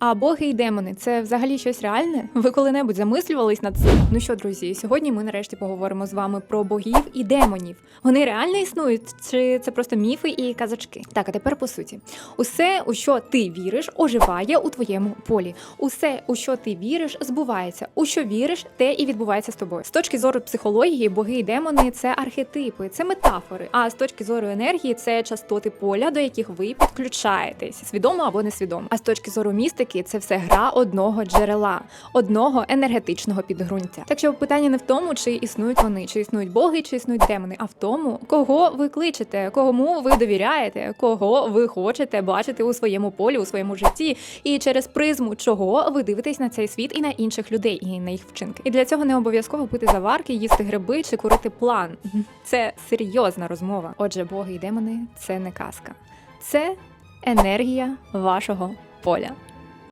А боги і демони це взагалі щось реальне? Ви коли-небудь замислювались над цим? Ну що, друзі, сьогодні ми нарешті поговоримо з вами про богів і демонів. Вони реально існують, чи це просто міфи і казачки? Так, а тепер по суті, усе, у що ти віриш, оживає у твоєму полі. Усе, у що ти віриш, збувається. У що віриш, те і відбувається з тобою. З точки зору психології, боги і демони це архетипи, це метафори. А з точки зору енергії, це частоти поля, до яких ви підключаєтесь, свідомо або несвідомо. А з точки зору містики, це все гра одного джерела, одного енергетичного підґрунтя. Так що питання не в тому, чи існують вони, чи існують боги, чи існують демони, а в тому, кого ви кличете, кому ви довіряєте, кого ви хочете бачити у своєму полі, у своєму житті, і через призму чого ви дивитесь на цей світ і на інших людей, і на їх вчинки. І для цього не обов'язково пити заварки, їсти гриби чи курити план. Це серйозна розмова. Отже, боги і демони це не казка, це енергія вашого поля.